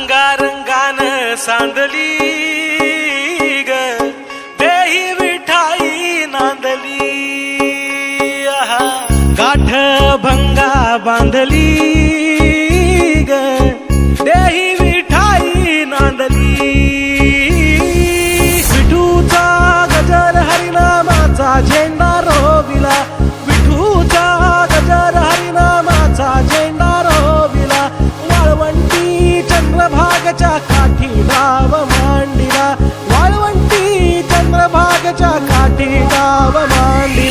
रंगारंगान सांदली ग. देही विठाई नांदली. आहा. गाठ भंगा बांधली ग. देही विठाई नांदली. विठूचा गजर हरिनामाचा झेंडा चंद्रभागच्या काठी डाव मांडिला. वाळवंटी चंद्रभागच्या काठी गाव मांडिला.